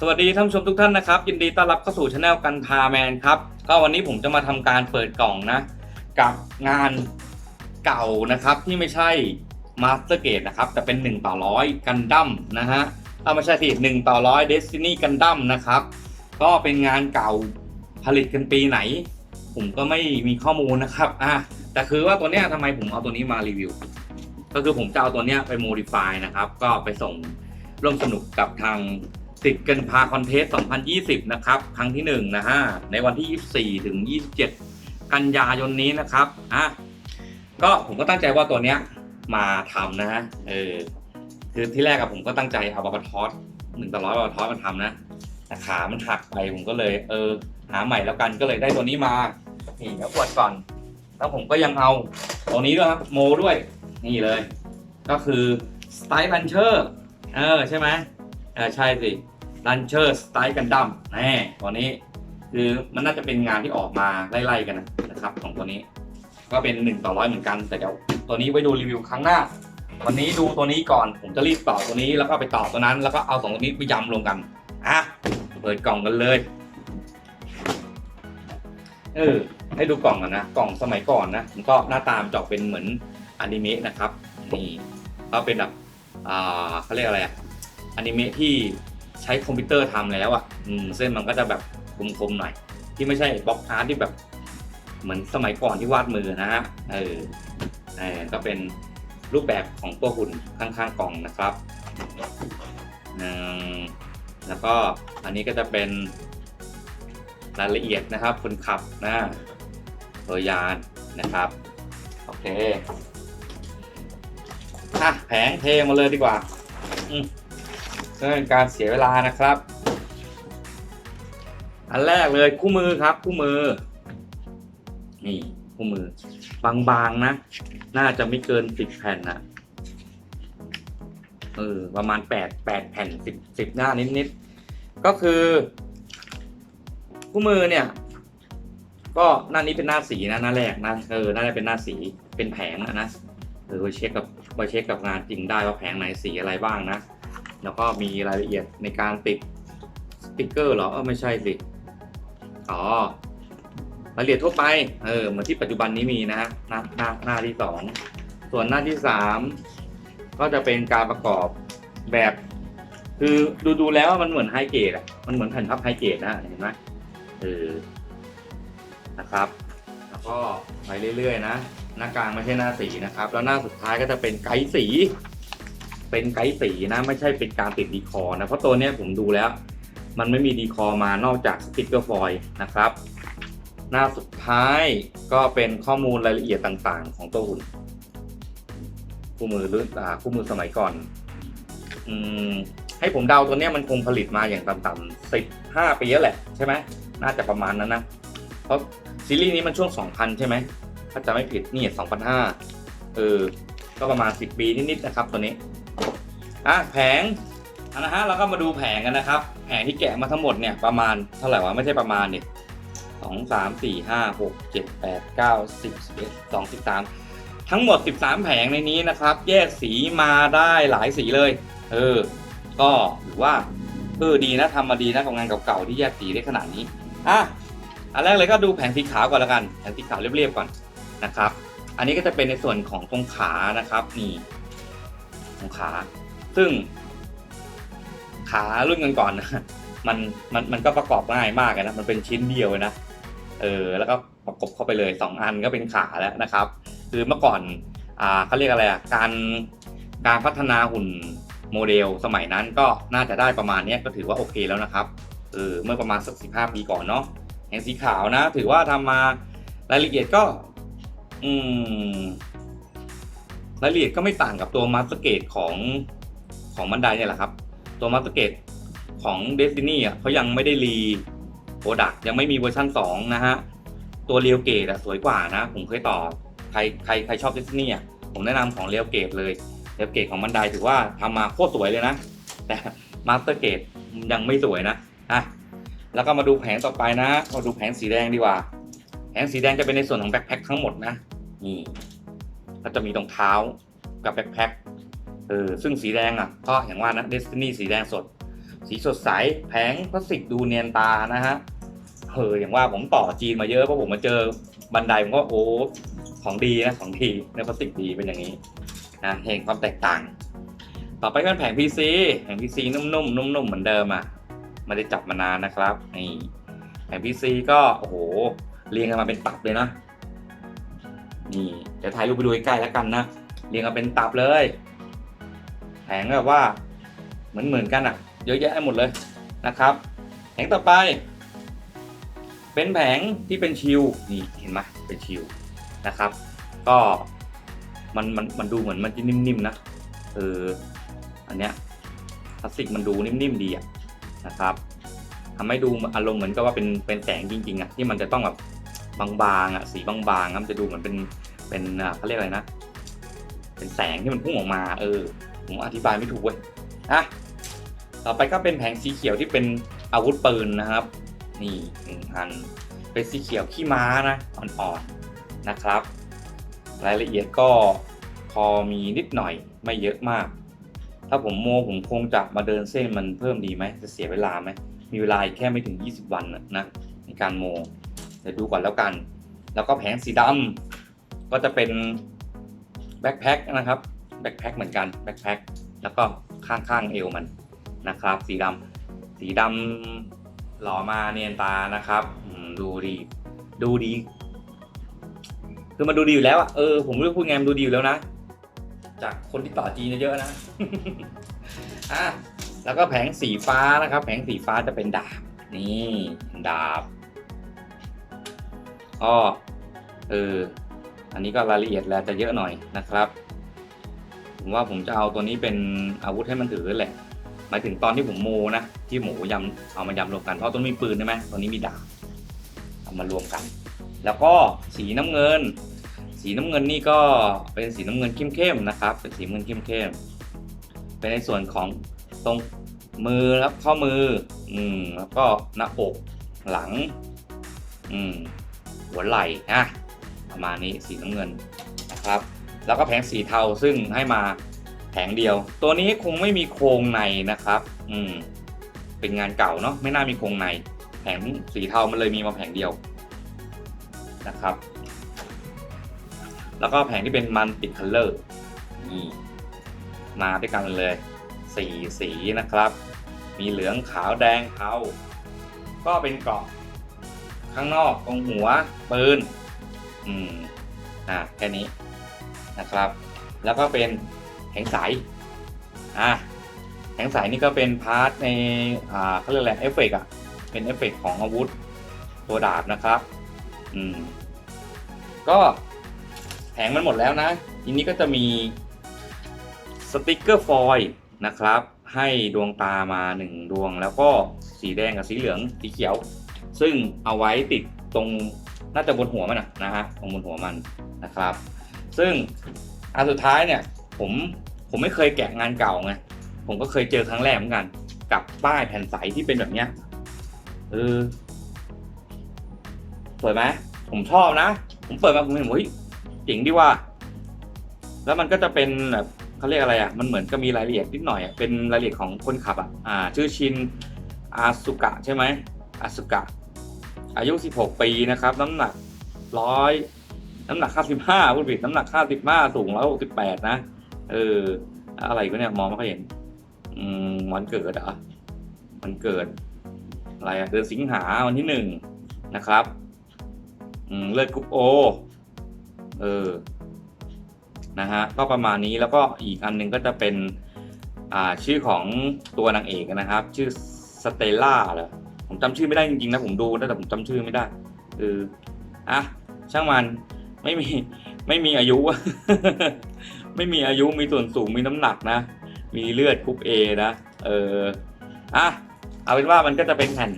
สวัสดีท่านผู้ชมทุกท่านนะครับ ยินดีต้อนรับเข้าสู่ช anel กันพาแมนครับ ก็วันนี้ผมจะมาทำการเปิดกล่องนะ กับงานเก่านะครับที่ไม่ใช่มาสเตอร์เกตนะครับ แต่เป็น 1 ต่อร้อยกันดั้มนะฮะถ้าไม่ใช่ที่1ต่อร้อยเดสตินีกันดั้มนะครับ ก็เป็นงานเก่าผลิตกันปีไหน ผมก็ไม่มีข้อมูลนะครับอะแต่คือว่าตัวเนี้ยทำไมผมเอาตัวนี้มารีวิว ก็คือผมจะเอาตัวเนี้ยไปโมดิฟายนะครับ ก็ไปส่งร่วมสนุกกับทาง ติดกันพาคอนเทสต์2020 นะครับ ครั้งที่ 1 นะฮะ ในวันที่ 24 ถึง 27 กันยายนนี้นะครับอะก็ผมก็ตั้งใจว่าตัวเนี้ยมาทำนะฮะ เออ คือที่แรกอะผมก็ตั้งใจเอาบาบาทอสหนึ่งต่อร้อยบาบาทอสมาทำนะแต่ขามันหักไปผมก็เลย เออ หาใหม่แล้วกันก็เลยได้ตัวนี้มา นี่เดี๋ยวอวดก่อน แล้วผมก็ยังเอาตัวนี้ด้วยครับโมด้วย นี่เลย ก็คือ Style Rancher เออ ใช่ไหมเออใช่สิ Rancher Style Gundam แน่ตัวนี้ คือมันน่าจะเป็นงานที่ออกมาไล่ๆกันนะครับของตัวนี้ ก็เป็น 1 ต่อร้อยเหมือนกัน แต่เดี๋ยวตัวนี้ไว้ดูรีวิวครั้งหน้า วันนี้ดูตัวนี้ก่อนผมจะรีบต่อตัวนี้แล้วก็ไปต่อตัวนั้น แล้วก็เอาสองตัวนี้ไปยำรวมกันอะเปิดกล่องกันเลยเออให้ดูกล่องกันนะกล่องสมัยก่อนนะมันก็หน้าตามจออกเป็นเหมือนอนิเมะนะครับนี่ก็เป็นแบบอ่าเขาเรียกอะไรอะอนิเมะที่ ใช้คอมพิวเตอร์ทำแล้วอะอืมเส้นมันก็จะแบบคมๆหน่อย ที่ไม่ใช่บล็อกอาร์ตที่แบบเหมือนสมัยก่อนที่วาดมือนะฮะเออเออก็เป็นรูปแบบของตัวหุ่นข้างๆกล่องนะครับแล้วก็อันนี้ก็จะเป็นรายละเอียดนะครับคนขับนะตัวยานนะครับโอเคอะแผงเทมาเลยดีกว่า อืม เพื่อเป็นการเสียเวลานะครับ อันแรกเลยคู่มือครับคู่มือ นี่คู่มือบางๆนะ น่าจะไม่เกินสิบแผ่นนะเออประมาณแปดแปดแผ่นสิบสิบหน้านิดๆก็คือคู่มือเนี่ย ก็หน้านี้เป็นหน้าสีนะหน้าแรกนะเออหน้าแรกเป็นหน้าสีเป็นแผงอะนะเออไปเช็คกับไปเช็คกับงานจริงได้ว่าแผงไหนสีอะไรบ้างนะ แล้วก็มีรายละเอียดในการติดสติกเกอร์เหรอเออไม่ใช่สิอ๋อรายละเอียดทั่วไปเออเหมือนที่ปัจจุบันนี้มีนะหน้าหน้าหน้าที่สองส่วนหน้าที่สามก็จะเป็นการประกอบแบบ คือดูดูแล้วมันเหมือนไฮเกรดอะมันเหมือนแผ่นพับไฮเกรดนะเห็นไหมเออนะครับ แล้วก็ไปเรื่อยๆนะหน้ากลางไม่ใช่หน้าสีนะครับ แล้วหน้าสุดท้ายก็จะเป็นไกด์สี เป็นไกด์สีนะ ไม่ใช่เป็นการติดดีคอนะ เพราะตัวนี้ผมดูแล้ว มันไม่มีดีคอมานอกจากสติกเกอร์ฟอยนะครับ หน้าสุดท้ายก็เป็นข้อมูลรายละเอียดต่างๆ ของตัวหุ่นคู่มือหรืออ่าคู่มือสมัยก่อนอืมให้ผมเดาตัวนี้มันคงผลิตมาอย่างต่ำๆสิบห้าปีแล้วแหละใช่ไหมน่าจะประมาณนั้นนะเพราะซีรีส์นี้มันช่วง 2000 ใช่ไหมถ้าจะไม่ผิดนี่ 2005เออ ก็ประมาณ 10 ปีนิดๆนะครับตัวนี้อะแผงนนะฮะเราก็มาดูแผงกันนะครับแผงที่แกะมาทั้งหมดเนี่ยประมาณเท่าไหร่วะไม่ใช่ประมาณเนี่ยสองสามสี่ห้าหกเจ็ดแปดเก้าสิบสิบเอ็ดสองสิบสามทั้งหมด 13 แผงในนี้นะครับ แยกสีมาได้หลายสีเลย เออ ก็ถือว่าเออดีนะทำมาดีนะกับงานเก่าๆที่แยกสีได้ขนาดนี้อะอันแรกเลยก็ดูแผงสีขาวก่อนละกัน แผงสีขาวเรียบๆก่อนนะครับ อันนี้ก็จะเป็นในส่วนของตรงขานะครับนี่ตรงขา ซึ่ง ขารุ่นกันก่อนๆนะมันมันมันก็ประกอบง่ายมากนะมันเป็นชิ้นเดียวนะเออแล้วก็ประกบเข้าไปเลยสองอันก็เป็นขาแล้วนะครับ คือเมื่อก่อนอ่าเขาเรียกอะไรอะการการพัฒนาหุ่นโมเดลสมัยนั้นก็น่าจะได้ประมาณนี้ก็ถือว่าโอเคแล้วนะครับเออเมื่อประมาณสักสิบห้าปีก่อนเนาะแผงสีขาวนะ ถือว่าทำมา รายละเอียดก็ อืมรายละเอียดก็ไม่ต่างกับตัวมาสเตอร์เกตของของบันไดเนี่ยแหละครับ ตัวมาสเตอร์เกตของ Destiny อะเขายังไม่ได้รีโปรดักยังไม่มีเวอร์ชัน2นะฮะ ตัวเรียวเกตอะสวยกว่านะ ผมเคยต่อใครใครใครชอบ Destiny อะผมแนะนำของเรียวเกตเลยเรียวเกตของบันไดถือว่าทำมาโคตรสวยเลยนะ แต่มาสเตอร์เกตยังไม่สวยนะอะแล้วก็มาดูแผงต่อไปนะ มาดูแผงสีแดงดีกว่า แผงสีแดงจะเป็นในส่วนของแบ็คแพ็คทั้งหมดนะ นี่ก็จะมีรองเท้ากับแบ็คแพ็คเออซึ่งสีแดงอะก็อย่างว่านะเดสตินีสีแดงสด สีสดใสแผงพลาสติกดูเนียนตานะฮะเอออย่างว่าผมต่อจีนมาเยอะเพราะผมมาเจอบันไดผมก็โอ้ของดีนะของดีในพลาสติกดีเป็นอย่างนี้นะเห็นความแตกต่าง ต่อไปก็เป็นแผง PC แผง PC นุ่มๆนุ่มๆเหมือนเดิมอะไม่ได้จับมานานนะครับนี่แผง PC ก็โอ้โหเรียงกันมาเป็นตับเลยนะ นี่เดี๋ยวถ่ายรูปไปดูใกล้ๆแล้วกันนะเรียงกันเป็นตับเลย แผงแบบว่าเหมือนเหมือนๆกันอะเยอะแยะหมดเลยนะครับ แผงต่อไป เป็นแผงที่เป็นชิลนี่เห็นไหมเป็นชิลนะครับ ก็มันมันมันดูเหมือนมันจะนิ่มๆนะเอออันเนี้ยพลาสติกมันดูนิ่มๆดีอะนะครับทำให้ดูอารมณ์เหมือนกับว่าเป็นเป็นแสงจริงๆอะที่มันจะต้องแบบ บางๆอะสีบางๆอะมันจะดูเหมือนเป็นเป็นอ่าเขาเรียกอะไรนะ เป็นแสงที่มันพุ่งออกมาเออผมอธิบายไม่ถูกเว้ยอะต่อไปก็เป็นแผงสีเขียวที่เป็นอาวุธปืนนะครับ นี่หนึ่งอันเป็นสีเขียวขี้ม้านะอ่อนๆนะครับ รายละเอียดก็พอมีนิดหน่อยไม่เยอะมาก ถ้าผมโมผมคงจะมาเดินเส้นมันเพิ่มดีไหมจะเสียเวลาไหมมีเวลาแค่ไม่ถึง 20 วันน่ะนะในการโม เดี๋ยวดูก่อนแล้วกัน แล้วก็แผงสีดำก็จะเป็นแบ็คแพ็คนะครับแบ็คแพ็คเหมือนกันแบ็คแพ็คแล้วก็ข้างๆเอวมันนะครับ สีดำสีดำหล่อมาเนียนตานะครับดูดี ดูดี คือมันดูดีอยู่แล้วอะเออผมไม่รู้พูดไงมันดูดีอยู่แล้วนะ จากคนที่ต่อจีนเยอะนะอะแล้วก็แผงสีฟ้านะครับ แผงสีฟ้าจะเป็นดาบ นี่ดาบ ก็เอออันนี้ก็รายละเอียดแล้วจะเยอะหน่อยนะครับผมว่าผมจะเอาตัวนี้เป็นอาวุธให้มันถือแหละหมายถึงตอนที่ผมโมนะที่หมูยำเอามายำรวมกันเพราะตัวนี้มีปืนใช่ไหมตัวนี้มีดาบเอามารวมกัน แล้วก็สีน้ำเงิน สีน้ำเงินนี่ก็เป็นสีน้ำเงินเข้มๆนะครับ เป็นสีเงินเข้มๆเป็นในส่วนของตรงมือครับข้อมือ อืมแล้วก็หน้าอกหลัง อืม หัวไหล่นะประมาณนี้สีน้ำเงินนะครับ แล้วก็แผงสีเทาซึ่งให้มาแผงเดียว ตัวนี้คงไม่มีโครงในนะครับ อืมเป็นงานเก่าเนาะไม่น่ามีโครงใน แผงสีเทามันเลยมีมาแผงเดียวนะครับ แล้วก็แผงที่เป็นมันติดคัลเลอร์นี่มาด้วยกันเลยสี่สีนะครับ มีเหลืองขาวแดงเทาก็เป็นเกราะ ข้างนอกตรงหัวปืนอืมอ่าแค่นี้นะครับ แล้วก็เป็นแผงใสอ่าแผงใสนี่ก็เป็นพาร์ทในอ่าเขาเรียกอะไรเอฟเฟกอะเป็นเอฟเฟกของอาวุธตัวดาบนะครับอืมก็แผงมันหมดแล้วนะทีนี้ก็จะมีสติกเกอร์ฟอยล์นะครับ ให้ดวงตามาหนึ่งดวงแล้วก็สีแดงกับสีเหลืองสีเขียว ซึ่งเอาไว้ติดตรงน่าจะบนหัวมันนะนะฮะตรงบนหัวมันนะครับ ซึ่งอันสุดท้ายเนี่ยผมผมไม่เคยแกะงานเก่าไงผมก็เคยเจอครั้งแรกเหมือนกัน กับป้ายแผ่นใสที่เป็นแบบเนี้ยเออสวยไหมผมชอบนะ ผมเปิดมาผมเห็นว่าเฮ้ยเจ๋งดีว่า แล้วมันก็จะเป็นแบบเขาเรียกอะไรอะ มันเหมือนก็มีรายละเอียดนิดหน่อยอะเป็นรายละเอียดของคนขับอะ อ่า ชื่อชินอาสุกะใช่ไหมอาสุกะ อายุ 16 ปีนะครับ น้ำหนักร้อยน้ำหนัก 55พูดผิดน้ำหนัก 55 สูง 168 นะ เออ อะไรก็เนี่ย มองไม่ค่อยเห็น อืมวันเกิดเหรอะวันเกิด อะไรอะเดือนสิงหาวันที่หนึ่งนะครับ อืมเลือดกรุ๊ปโอ เออ นะฮะ ก็ประมาณนี้แล้วก็อีกอันหนึงก็จะเป็น อ่า ชื่อของตัวนางเอกนะครับ ชื่อสเตลล่าเหรอ ผมจำชื่อไม่ได้จริงๆนะผมดูแต่ผมจำชื่อไม่ได้เอออะช่างมันไม่มีไม่มีอายุ ไม่มีอายุมีส่วนสูงมีน้ำหนักนะ มีเลือดกรุ๊ปเอนะเอออะเอาเป็นว่ามันก็จะเป็นแผ่น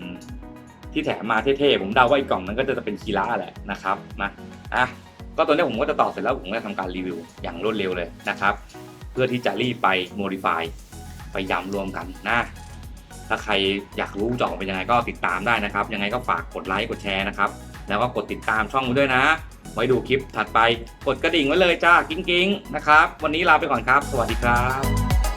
ที่แถมมาเท่ๆผมเดาว่าอีกกล่องนั้นก็จะเป็นคีร่าแหละนะครับนะอะก็ตัวนี้ผมก็จะต่อเสร็จแล้วผมก็จะทำการรีวิวอย่างรวดเร็วเลยนะครับ เพื่อที่จะรีบไปโมดิฟายไปยำรวมกันนะ ถ้าใครอยากรู้จะออกเป็นยังไงก็ติดตามได้นะครับ ยังไงก็ฝากกดไลค์กดแชร์นะครับแล้วก็กดติดตามช่องด้วยนะ ไว้ดูคลิปถัดไปกดกระดิ่งไว้เลยจ้ากิ้งกิ้งๆนะครับ วันนี้ลาไปก่อนครับ สวัสดีครับ